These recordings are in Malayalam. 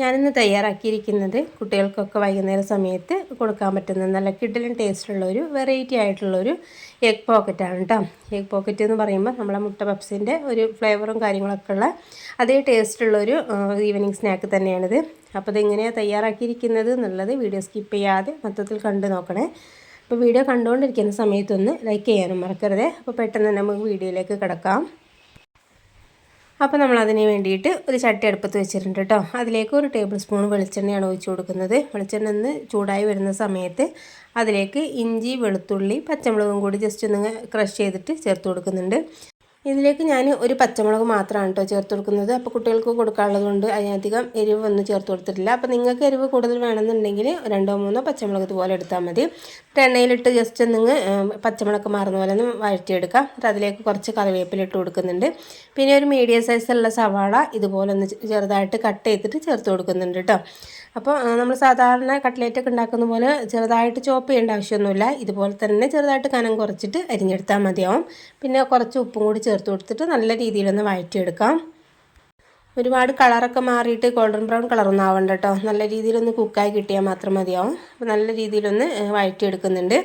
ഞാനിന്ന് തയ്യാറാക്കിയിരിക്കുന്നത് കുട്ടികൾക്കൊക്കെ വൈകുന്നേര സമയത്ത് കൊടുക്കാൻ പറ്റുന്ന നല്ല കിഡിലും ടേസ്റ്റുള്ള ഒരു വെറൈറ്റി ആയിട്ടുള്ളൊരു എഗ് പോക്കറ്റാണ് കേട്ടോ എഗ് പോക്കറ്റ് എന്ന് പറയുമ്പോൾ നമ്മളെ മുട്ട പപ്സിന്റെ ഒരു ഫ്ലേവറും കാര്യങ്ങളൊക്കെ ഉള്ള അതേ ടേസ്റ്റുള്ളൊരു ഈവനിങ് സ്നാക്ക് തന്നെയാണിത്. അപ്പോൾ ഇതെങ്ങനെയാണ് തയ്യാറാക്കിയിരിക്കുന്നത് എന്നുള്ളത് വീഡിയോ സ്കിപ്പ് ചെയ്യാതെ മൊത്തത്തിൽ കണ്ടു നോക്കണേ. അപ്പോൾ വീഡിയോ കണ്ടുകൊണ്ടിരിക്കുന്ന സമയത്തൊന്ന് ലൈക്ക് ചെയ്യാനും മറക്കരുത്. അപ്പോൾ പെട്ടെന്ന് നമുക്ക് വീഡിയോയിലേക്ക് കിടക്കാം. അപ്പോൾ നമ്മൾ അതിന് വേണ്ടിയിട്ട് ഒരു ചട്ടി അടുപ്പത്ത് വെച്ചിട്ടുണ്ട് കേട്ടോ. അതിലേക്ക് ഒരു ടേബിൾ സ്പൂൺ വെളിച്ചെണ്ണയാണ് ഒഴിച്ചു കൊടുക്കുന്നത്. വെളിച്ചെണ്ണ ഒന്ന് ചൂടായി വരുന്ന സമയത്ത് അതിലേക്ക് ഇഞ്ചി വെളുത്തുള്ളി പച്ചമുളകും കൂടി ജസ്റ്റ് ഒന്ന് ക്രഷ് ചെയ്തിട്ട് ചേർത്ത് കൊടുക്കുന്നുണ്ട്. ഇതിലേക്ക് ഞാൻ ഒരു പച്ചമുളക് മാത്രമാണ് കേട്ടോ ചേർത്ത് കൊടുക്കുന്നത്. അപ്പോൾ കുട്ടികൾക്ക് കൊടുക്കാനുള്ളത് കൊണ്ട് അതിനധികം എരിവ് ഒന്നും ചേർത്ത് കൊടുത്തിട്ടില്ല. അപ്പോൾ നിങ്ങൾക്ക് എരിവ് കൂടുതൽ വേണമെന്നുണ്ടെങ്കിൽ രണ്ടോ മൂന്നോ പച്ചമുളക് ഇതുപോലെ എടുത്താൽ മതി. എണ്ണയിലിട്ട് ജസ്റ്റ് നിങ്ങൾ പച്ചമുളക് മാറുന്ന പോലെ ഒന്ന് വഴറ്റിയെടുക്കാം. എന്നിട്ട് അതിലേക്ക് കുറച്ച് കറിവേപ്പില ഇട്ട് കൊടുക്കുന്നുണ്ട്. പിന്നെ ഒരു മീഡിയം സൈസുള്ള സവാള ഇതുപോലെ ഒന്ന് ചെറുതായിട്ട് കട്ട് ചെയ്തിട്ട് ചേർത്ത് കൊടുക്കുന്നുണ്ട് കേട്ടോ. അപ്പോൾ നമ്മൾ സാധാരണ കട്ട്ലേറ്റൊക്കെ ഉണ്ടാക്കുന്ന പോലെ ചെറുതായിട്ട് ചോപ്പ് ചെയ്യേണ്ട ആവശ്യമൊന്നുമില്ല. ഇതുപോലെ തന്നെ ചെറുതായിട്ട് കനം കുറച്ചിട്ട് അരിഞ്ഞെടുത്താൽ മതിയാവും. പിന്നെ കുറച്ച് ഉപ്പും കൂടി കൊടുത്തിട്ട് നല്ല രീതിയിലൊന്ന് വഴറ്റിയെടുക്കാം. ഒരുപാട് കളറൊക്കെ മാറിയിട്ട് ഗോൾഡൻ ബ്രൗൺ കളറൊന്നും ആവണ്ട കേട്ടോ നല്ല രീതിയിലൊന്ന് കുക്കായി കിട്ടിയാൽ മാത്രം മതിയാവും. അപ്പോൾ നല്ല രീതിയിലൊന്ന് വഴറ്റിയെടുക്കുന്നുണ്ട്.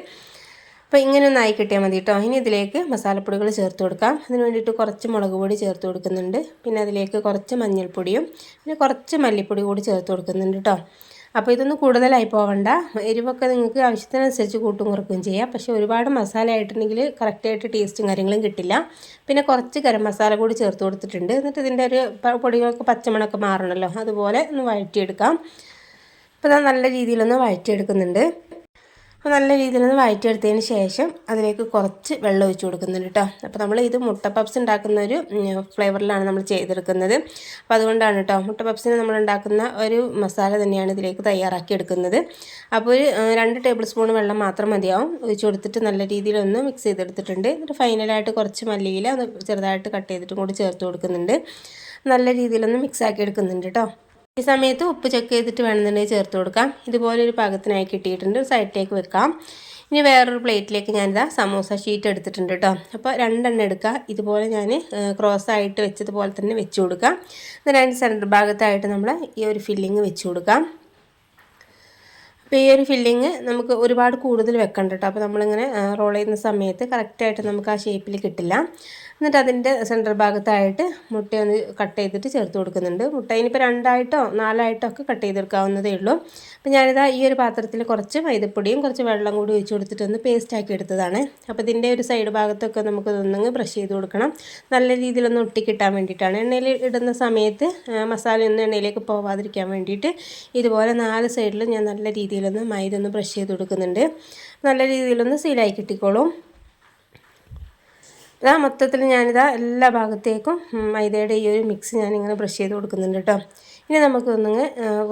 അപ്പോൾ ഇങ്ങനെ ഒന്ന് ആയി കിട്ടിയാൽ മതി കേട്ടോ ഇനി ഇതിലേക്ക് മസാലപ്പൊടികൾ ചേർത്ത് കൊടുക്കാം. അതിന് വേണ്ടിയിട്ട് കുറച്ച് മുളക് പൊടി ചേർത്ത് കൊടുക്കുന്നുണ്ട്. പിന്നെ അതിലേക്ക് കുറച്ച് മഞ്ഞൾപ്പൊടിയും പിന്നെ കുറച്ച് മല്ലിപ്പൊടി കൂടി ചേർത്ത് കൊടുക്കുന്നുണ്ട് കേട്ടോ അപ്പോൾ ഇതൊന്നും കൂടുതലായി പോകണ്ട എരിവൊക്കെ നിങ്ങൾക്ക് ആവശ്യത്തിനനുസരിച്ച് കൂട്ടും കുറക്കുകയും ചെയ്യാം. പക്ഷേ ഒരുപാട് മസാല ആയിട്ടുണ്ടെങ്കിൽ കറക്റ്റായിട്ട് ടേസ്റ്റും കാര്യങ്ങളും കിട്ടില്ല. പിന്നെ കുറച്ച് ഗരം മസാല കൂടി ചേർത്ത് കൊടുത്തിട്ടുണ്ട്. എന്നിട്ട് ഇതിന്റെ ഒരു പൊടികളൊക്കെ പച്ചമണമൊക്കെ മാറണമല്ലോ അതുപോലെ ഒന്ന് വഴറ്റിയെടുക്കാം. അപ്പോൾ നല്ല രീതിയിലൊന്ന് വഴറ്റിയെടുക്കുന്നുണ്ട്. അപ്പോൾ നല്ല രീതിയിൽ ഒന്ന് വഴറ്റിയെടുത്തതിന് ശേഷം അതിലേക്ക് കുറച്ച് വെള്ളം ഒഴിച്ച് കൊടുക്കുന്നുണ്ട് കേട്ടോ. അപ്പോൾ നമ്മൾ ഇത് മുട്ട പപ്സ് ഉണ്ടാക്കുന്ന ഒരു ഫ്ലേവറിലാണ് നമ്മൾ ചെയ്തെടുക്കുന്നത്. അപ്പോൾ അതുകൊണ്ടാണ് കേട്ടോ മുട്ട പപ്സിന് നമ്മൾ ഉണ്ടാക്കുന്ന ഒരു മസാല തന്നെയാണ് ഇതിലേക്ക് തയ്യാറാക്കി എടുക്കുന്നത്. അപ്പോൾ ഒരു രണ്ട് ടേബിൾ സ്പൂൺ വെള്ളം മാത്രം മതിയാവും. ഒഴിച്ച് കൊടുത്തിട്ട് നല്ല രീതിയിൽ ഒന്ന് മിക്സ് ചെയ്തെടുത്തിട്ടുണ്ട്. എന്നിട്ട് ഫൈനലായിട്ട് കുറച്ച് മല്ലിയില ഒന്ന് ചെറുതായിട്ട് കട്ട് ചെയ്തിട്ടും കൂടി ചേർത്ത് കൊടുക്കുന്നുണ്ട്. നല്ല രീതിയിലൊന്ന് മിക്സ് ആക്കി എടുക്കുന്നുണ്ട് കേട്ടോ. ഈ സമയത്ത് ഉപ്പ് ചെക്ക് ചെയ്തിട്ട് വേണമെന്നുണ്ടെങ്കിൽ ചേർത്ത് കൊടുക്കാം. ഇതുപോലെ ഒരു പാകത്തിനായി കിട്ടിയിട്ടുണ്ട്. സൈഡിലേക്ക് വെക്കാം. ഇനി വേറൊരു പ്ലേറ്റിലേക്ക് ഞാനിതാ സമോസ ഷീറ്റ് എടുത്തിട്ടുണ്ട് കേട്ടോ അപ്പോൾ രണ്ടെണ്ണം എടുക്കുക ഇതുപോലെ ഞാൻ ക്രോസ് ആയിട്ട് വെച്ചതുപോലെ തന്നെ വെച്ച് കൊടുക്കാം. രണ്ട് സെന്റർ ഭാഗത്തായിട്ട് നമ്മൾ ഈ ഒരു ഫില്ലിങ് വെച്ച് കൊടുക്കാം. അപ്പോൾ ഈ ഒരു ഫില്ലിങ് നമുക്ക് ഒരുപാട് കൂടുതൽ വെക്കണ്ട കേട്ടോ അപ്പോൾ നമ്മളിങ്ങനെ റോൾ ചെയ്യുന്ന സമയത്ത് കറക്റ്റായിട്ട് നമുക്ക് ആ ഷേപ്പിൽ കിട്ടില്ല. എന്നിട്ട് അതിന്റെ സെന്റർ ഭാഗത്തായിട്ട് മുട്ട ഒന്ന് കട്ട് ചെയ്തിട്ട് ചേർത്ത് കൊടുക്കുന്നുണ്ട്. മുട്ട ഇനിയിപ്പോൾ രണ്ടായിട്ടോ നാലായിട്ടോ ഒക്കെ കട്ട് ചെയ്തെടുക്കാവുന്നതേ ഉള്ളൂ. അപ്പോൾ ഞാനിതാ ഈ ഒരു പാത്രത്തിൽ കുറച്ച് മൈദപ്പൊടിയും കുറച്ച് വെള്ളം കൂടി ഒഴിച്ച് കൊടുത്തിട്ട് ഒന്ന് പേസ്റ്റ് ആക്കി എടുത്തതാണ്. അപ്പോൾ ഇതിന്റെ ഒരു സൈഡ് ഭാഗത്തൊക്കെ നമുക്ക് ഇതൊന്നങ്ങ് ബ്രഷ് ചെയ്ത് കൊടുക്കണം. നല്ല രീതിയിലൊന്ന് ഒട്ടിക്കിട്ടാൻ വേണ്ടിയിട്ടാണ്. എണ്ണയിൽ ഇടുന്ന സമയത്ത് മസാലയൊന്നും എണ്ണയിലേക്ക് പോവാതിരിക്കാൻ വേണ്ടിയിട്ട് ഇതുപോലെ നാല് സൈഡിലും ഞാൻ നല്ല രീതിയിലൊന്ന് മൈദ ഒന്ന് ബ്രഷ് ചെയ്ത് കൊടുക്കുന്നുണ്ട്. നല്ല രീതിയിലൊന്ന് സീലായി കിട്ടിക്കോളും. ഇതാ മൊത്തത്തിൽ ഞാനിതാ എല്ലാ ഭാഗത്തേക്കും മൈദയുടെ ഈ ഒരു മിക്സ് ഞാനിങ്ങനെ ബ്രഷ് ചെയ്ത് കൊടുക്കുന്നുണ്ട് കേട്ടോ. ഇനി നമുക്കൊന്നിങ്ങ്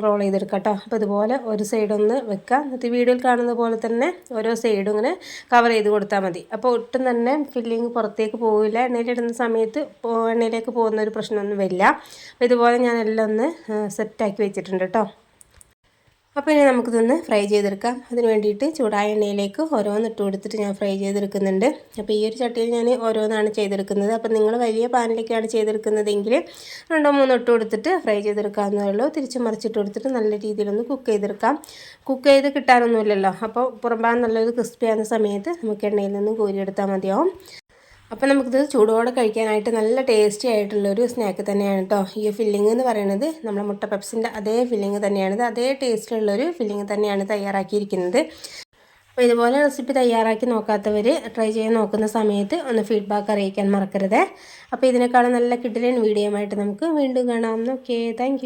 റോൾ ചെയ്തെടുക്കാം കേട്ടോ. അപ്പോൾ ഇതുപോലെ ഒരു സൈഡൊന്ന് വെക്കാം. എന്നിട്ട് വീഡിയോയിൽ കാണുന്ന പോലെ തന്നെ ഓരോ സൈഡും ഇങ്ങനെ കവർ ചെയ്ത് കൊടുത്താൽ മതി. അപ്പോൾ ഒട്ടും തന്നെ ഫില്ലിങ് പുറത്തേക്ക് പോവില്ല. എണ്ണയിലിടുന്ന സമയത്ത് എണ്ണയിലേക്ക് പോകുന്ന ഒരു പ്രശ്നമൊന്നും വരില്ല. അപ്പോൾ ഇതുപോലെ ഞാൻ എല്ലാം ഒന്ന് സെറ്റാക്കി വെച്ചിട്ടുണ്ട് കേട്ടോ. അപ്പോൾ ഇനി നമുക്കിതൊന്ന് ഫ്രൈ ചെയ്തെടുക്കാം. അതിന് വേണ്ടിയിട്ട് ചൂടായ എണ്ണയിലേക്ക് ഓരോന്ന് ഇട്ട് കൊടുത്തിട്ട് ഞാൻ ഫ്രൈ ചെയ്തെടുക്കുന്നുണ്ട്. അപ്പോൾ ഈ ഒരു ചട്ടിയിൽ ഞാൻ ഓരോന്നാണ് ചെയ്തെടുക്കുന്നത്. അപ്പോൾ നിങ്ങൾ വലിയ പാനിലേക്കാണ് ചെയ്തെടുക്കുന്നതെങ്കിൽ രണ്ടോ മൂന്നോ ഇട്ട് കൊടുത്തിട്ട് ഫ്രൈ ചെയ്തെടുക്കാവുന്നേ ഉള്ളൂ. തിരിച്ച് മറിച്ചിട്ട് കൊടുത്തിട്ട് നല്ല രീതിയിലൊന്ന് കുക്ക് ചെയ്തെടുക്കാം. കുക്ക് ചെയ്ത് കിട്ടാനൊന്നുമില്ലല്ലോ. അപ്പോൾ പുറമ്പാൻ നല്ലൊരു ക്രിസ്പി ആകുന്ന സമയത്ത് നമുക്ക് എണ്ണയിൽ നിന്ന് കോരിയെടുത്താൽ മതിയാവും. അപ്പോൾ നമുക്കിത് ചൂടോടെ കഴിക്കാനായിട്ട് നല്ല ടേസ്റ്റി ആയിട്ടുള്ളൊരു സ്നാക്ക് തന്നെയാണ് കേട്ടോ ഈ ഫില്ലിംഗ് എന്ന് പറയുന്നത് നമ്മുടെ മുട്ട പെപ്സിന്റെ അതേ ഫില്ലിംഗ് തന്നെയാണിത് അതേ ടേസ്റ്റിലുള്ളൊരു ഫില്ലിംഗ് തന്നെയാണ് തയ്യാറാക്കിയിരിക്കുന്നത്. അപ്പോൾ ഇതുപോലെ റെസിപ്പി തയ്യാറാക്കി നോക്കാത്തവർ ട്രൈ ചെയ്യാൻ നോക്കുന്ന സമയത്ത് ഒന്ന് ഫീഡ്ബാക്ക് അറിയിക്കാൻ മറക്കരുത്. അപ്പോൾ ഇതിനേക്കാളും നല്ല കിട്ടിലൻ വീഡിയോ ആയിട്ട് നമുക്ക് വീണ്ടും കാണാം. Okay thank